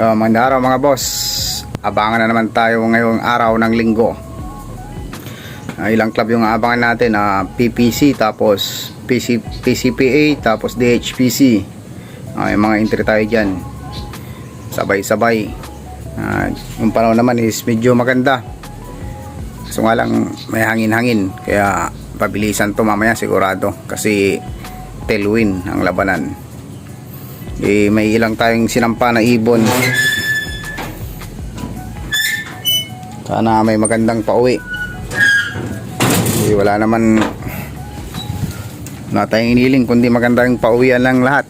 So, magandang araw mga boss. Abangan na naman tayo ngayong araw ng linggo. Ah, ilang club yung abangan natin? Ah, PPC, tapos PC, PCPA, tapos DHPC. Ah, yung mga entry tayo dyan. Sabay-sabay. Ah, yung panahon naman is medyo maganda. So nga lang may hangin-hangin. Kaya pabilisan to mamaya sigurado. Kasi tailwind ang labanan eh, may ilang tayong sinampa na ibon. Sana may magandang pauwi. Eh, wala naman wala tayong iniling kundi magandang pauwian lang lahat.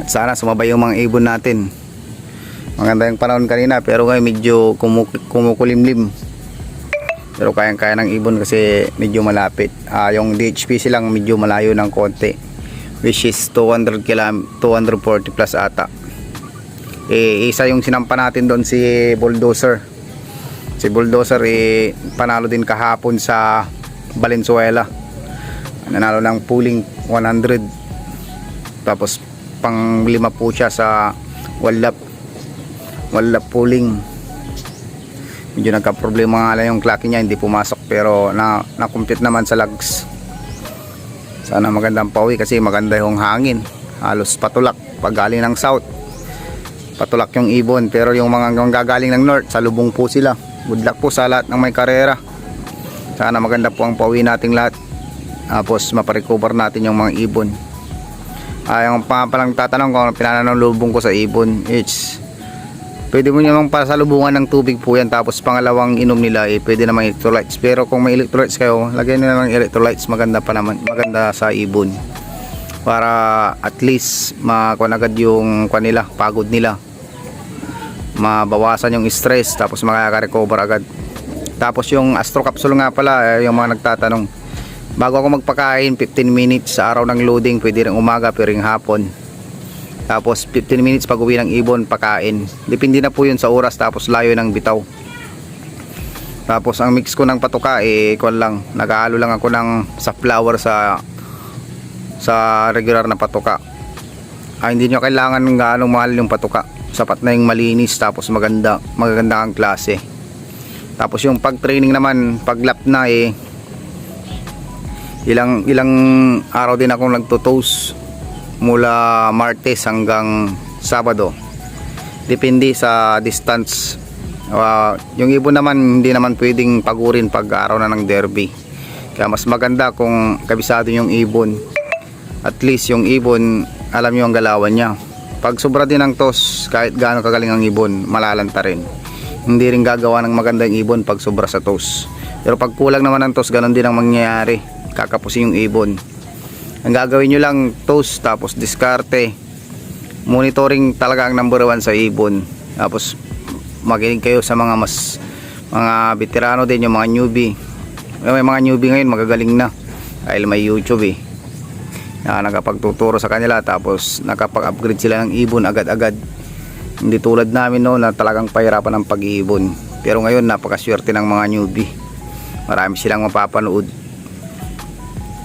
At sana sumabay yung mga ibon natin. Maganda yung panahon kanina pero ngayon medyo kumuk kumukulimlim. Pero kayang kaya ng ibon kasi medyo malapit. Ah, yung DHP silang medyo malayo ng konti which is 200 km 240 plus ata. Eh isa yung sinampa natin doon si bulldozer. Si bulldozer eh panalo din kahapon sa Valenzuela. Nanalo ng pooling 100 tapos pang lima po siya sa wallap wallap pooling. Medyo nagka problema nga lang yung clock niya hindi pumasok pero na na-complete naman sa lags sana magandang pauwi kasi maganda yung hangin. Halos patulak pag galing ng south. Patulak yung ibon pero yung mga gagaling ng north sa lubong po sila. Good luck po sa lahat ng may karera. Sana maganda po ang pauwi nating lahat. Tapos maparecover natin yung mga ibon. Ay yung pa palang tatanong kung pinanong lubong ko sa ibon it's Pwede mo namang pasalubungan ng tubig po yan. Tapos pangalawang inom nila eh pwede namang electrolytes. Pero kung may electrolytes kayo lagyan nyo ng electrolytes. Maganda pa naman maganda sa ibon. Para at least makuha agad yung kuha nila pagod nila. Mabawasan yung stress tapos makaka-recover agad. Tapos yung astro capsule nga pala eh, yung mga nagtatanong bago ako magpakain 15 minutes sa araw ng loading pwede rin umaga pero ring hapon tapos 15 minutes pag uwi ng ibon pakain. Depende na po yun sa oras tapos layo ng bitaw. Tapos ang mix ko ng patuka eh kwan lang. Nagahalo lang ako ng sa flour sa sa regular na patuka ah, hindi nyo kailangan ng gaano mahal yung patuka sapat na yung malinis tapos maganda magaganda ang klase. Tapos yung pag training naman pag lap na eh ilang ilang araw din akong nagto-toast mula Martes hanggang Sabado. Depende sa distance. Uh, yung ibon naman hindi naman pwedeng pagurin pag araw na ng derby. Kaya mas maganda kung kabisado yung ibon. At least yung ibon alam nyo ang galawan niya. Pag sobra din ang tos kahit gaano kagaling ang ibon malalanta rin. Hindi rin gagawa ng magandang ibon pag sobra sa tos pero pag kulang naman ang tos ganun din ang mangyayari. Kakapusin yung ibon ang gagawin nyo lang toast tapos diskarte. Monitoring talaga ang number one sa ibon. Tapos makinig kayo sa mga mas mga veterano din yung mga newbie. May mga newbie ngayon magagaling na. Dahil may youtube eh. Na nakapagtuturo sa kanila tapos nakapag-upgrade sila ng ibon agad-agad. Hindi tulad namin no na talagang pahirapan ng pag-iibon pero ngayon napakaswerte ng mga newbie. Marami silang mapapanood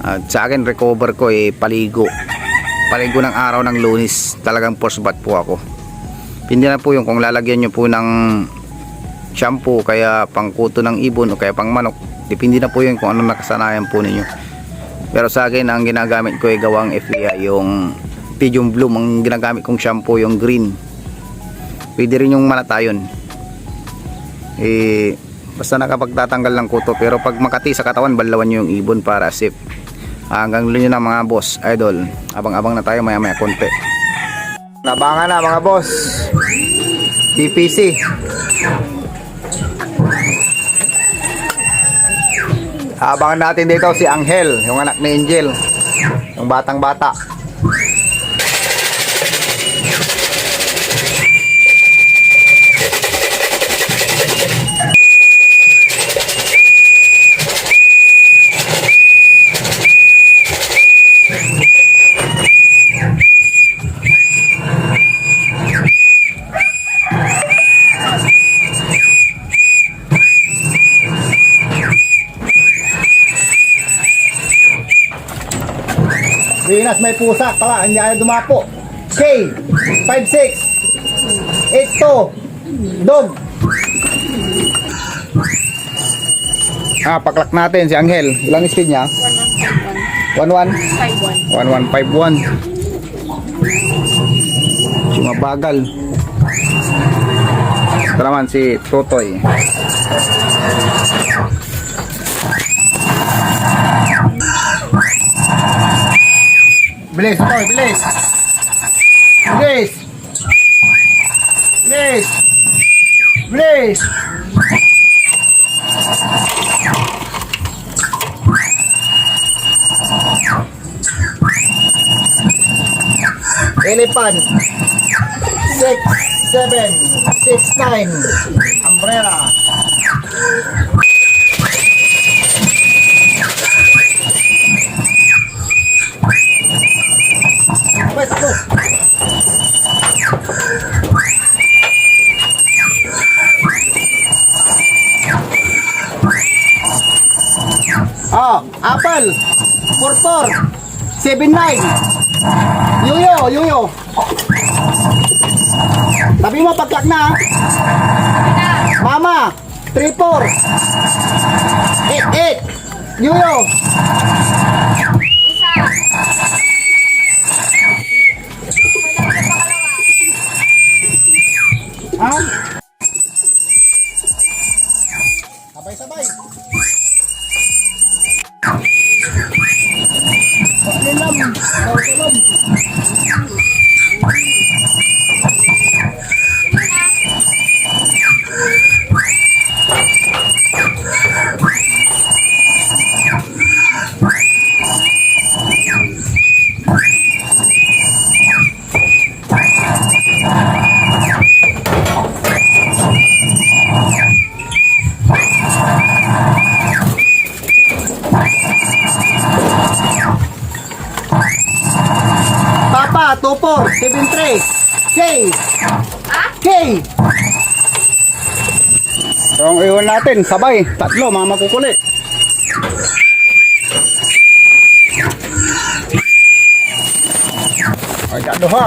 at sa akin recover ko eh paligo. Paligo ng araw ng lunis. Talagang force bath po ako. Hindi na po yung kung lalagyan nyo po ng shampoo kaya pangkuto ng ibon o kaya pang manok depende na po yun kung anong nakasanayan po ninyo. Pero sa akin ang ginagamit ko ay gawang FEA yung Pigeon Bloom. Ang ginagamit kong shampoo yung green. Pwede rin yung malatayon eh basta nakapagtatanggal ng kuto. Pero pag makati sa katawan balawan nyo yung ibon para safe hanggang dulo na mga boss idol. Abang-abang na tayo maya maya konti. Nabangan na mga boss. PPC abangan natin dito si Angel yung anak ni Angel. Yung batang bata Venus may pusa pala, hindi ayaw dumapo. K, 5'6". 8-2. Dog. Ah, paklak natin si Angel. Ilang speed niya? 11. 1151. 1151. Si mabagal. Ito naman si Totoy. Bilis, Totoy, bilis. Bilis. Bilis. Bilis. Elephant. Six, seven, six, nine. Umbrella. Abay, takbo. Ah, apple. Four, four. Seven, nine. Yuyo, yuyo. Tabi mo pagkak na. ah. Mama, 3 4. 8 8. Yuyo. Isa. Alam, alam. 2473. K. K. So, ang iwan natin, sabay. Tatlo, mga makukulit. Ay, tatlo ha.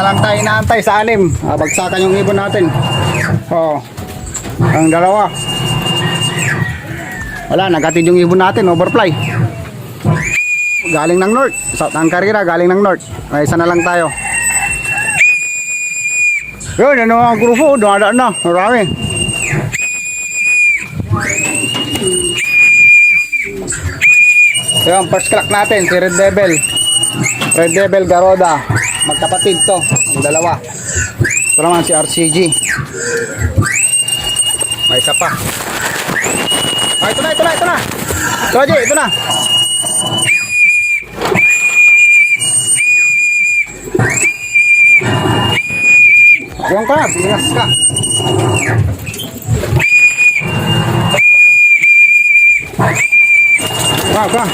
Isa lang tayo inaantay sa anim. Ah, bagsakan yung ibon natin. Oo. Ang dalawa. Wala, nagkatid yung ibon natin. Overfly. Galing ng north. Sa ang karira, galing ng north. May isa na lang tayo. Yun, ano ang grupo. Dumadaan na. Marami. Yung first crack natin, si Red Devil. Red Devil Garoda. Magkapatid to. Ang dalawa. Ito naman si RCG. May isa pa. Ah, ito na, ito na, ito na. Roji, ito na. Yung ka, binas ka. Ka, ka.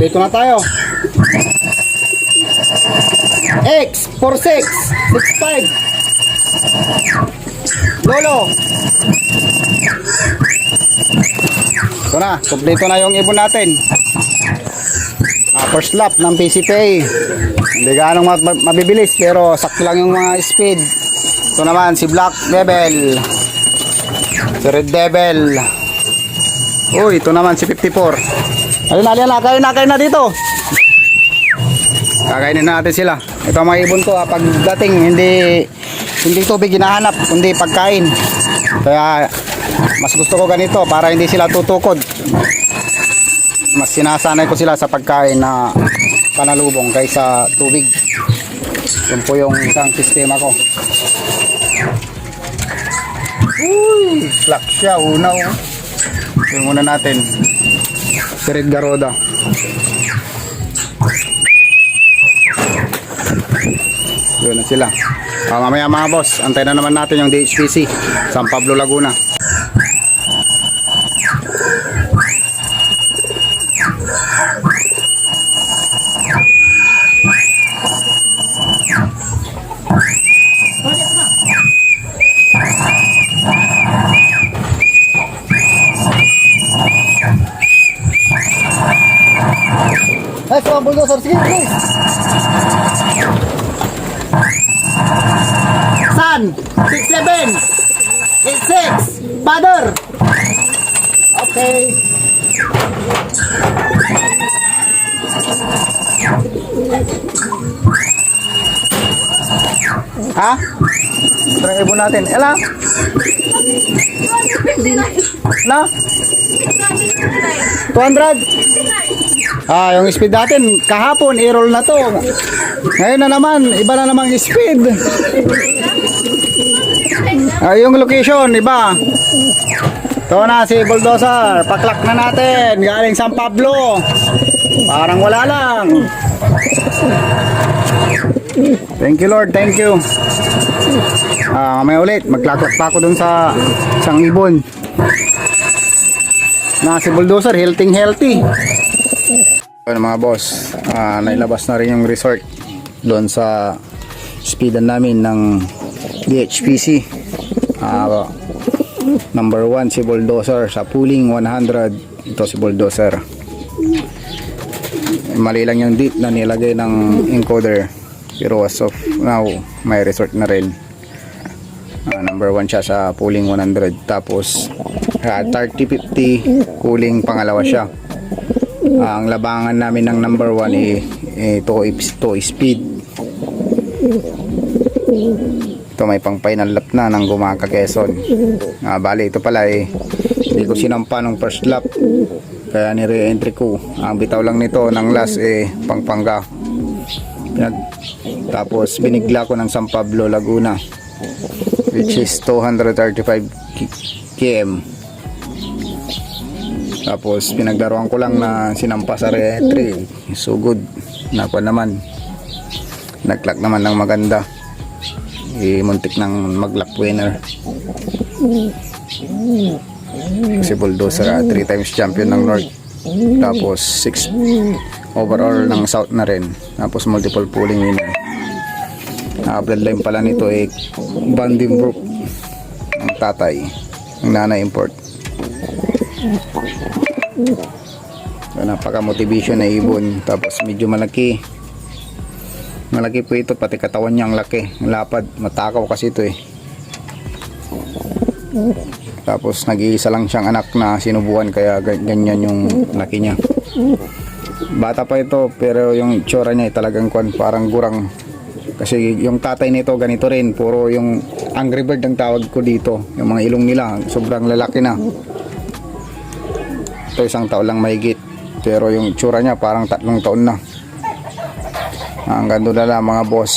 Dito na tayo. X, 46, 65. Lolo. Ito na, kompleto na yung ibon natin. Ah, first lap ng PCPA. Hindi ma- mabibilis pero sakto lang yung mga speed. Ito naman si Black Devil. Si Red Devil. Uy, ito naman si 54. Ayun na, ayun na, kain na, kain na dito. Kakainin natin sila. Ito ang mga ibon ko, ah, pagdating, hindi, hindi tubig hinahanap, kundi pagkain. Kaya, mas gusto ko ganito para hindi sila tutukod. Mas sinasanay ko sila sa pagkain na panalubong kaysa tubig. Yun po yung isang sistema ko. Uy, flak siya, una oh. Yung muna natin. Si Red Garoda. Yun na sila. Ah, mamaya mga boss, antay na naman natin yung DHPC San Pablo Laguna. Okay. Ha? Ang ibon natin. Ela? Na? 200? Ah, yung speed natin, kahapon, i-roll na to. Ngayon na naman, iba na namang speed. Ah, yung location, iba. Ito na si Bulldozer, paklak na natin, galing San Pablo. Parang wala lang. Thank you Lord, thank you. Ah, may ulit, maglaklak pa ako dun sa isang ibon. Na si Bulldozer, healthy healthy. Ano mga boss, ah, nailabas na rin yung resort doon sa speedan namin ng DHPC. Ah, number 1 si Bulldozer sa pooling 100. Ito si Bulldozer. Mali lang yung date na nilagay ng encoder. Pero as of now, may resort na rin. Ah, number 1 siya sa pooling 100. Tapos, uh, 30-50, cooling pangalawa siya. Ah, ang labangan namin ng number 1 eh, eh, to, to speed. Ito may pang final lap na ng Gumaka Quezon. Ah, bali, ito pala eh, hindi ko sinampa nung first lap. Kaya ni-re-entry ko. Ang bitaw lang nito ng last eh, pangpangga. Pinag tapos binigla ko ng San Pablo, Laguna which is 235 ki- km. Tapos pinagdaruan ko lang na sinampa sa retry. So good. Napa naman. Naglak naman ng maganda. Eh, muntik ng maglak winner. Kasi bulldozer 3 times champion ng North. Tapos 6 overall ng South na rin. Tapos multiple pooling winner. Ah, bloodline pala nito eh Vandenbroek ang tatay ang nanay import so, napaka motivation na ibon tapos medyo malaki malaki po ito pati katawan niya ang laki lapad. Matakaw kasi ito eh. Tapos nag-iisa lang siyang anak na sinubukan kaya ga- ganyan yung laki niya. Bata pa ito pero yung itsura niya talagang kwan parang gurang. Kasi yung tatay nito ganito rin puro yung angry bird ang tawag ko dito. Yung mga ilong nila sobrang lalaki na. Ito isang taon lang mahigit pero yung itsura niya parang tatlong taon na hanggang doon na lang mga boss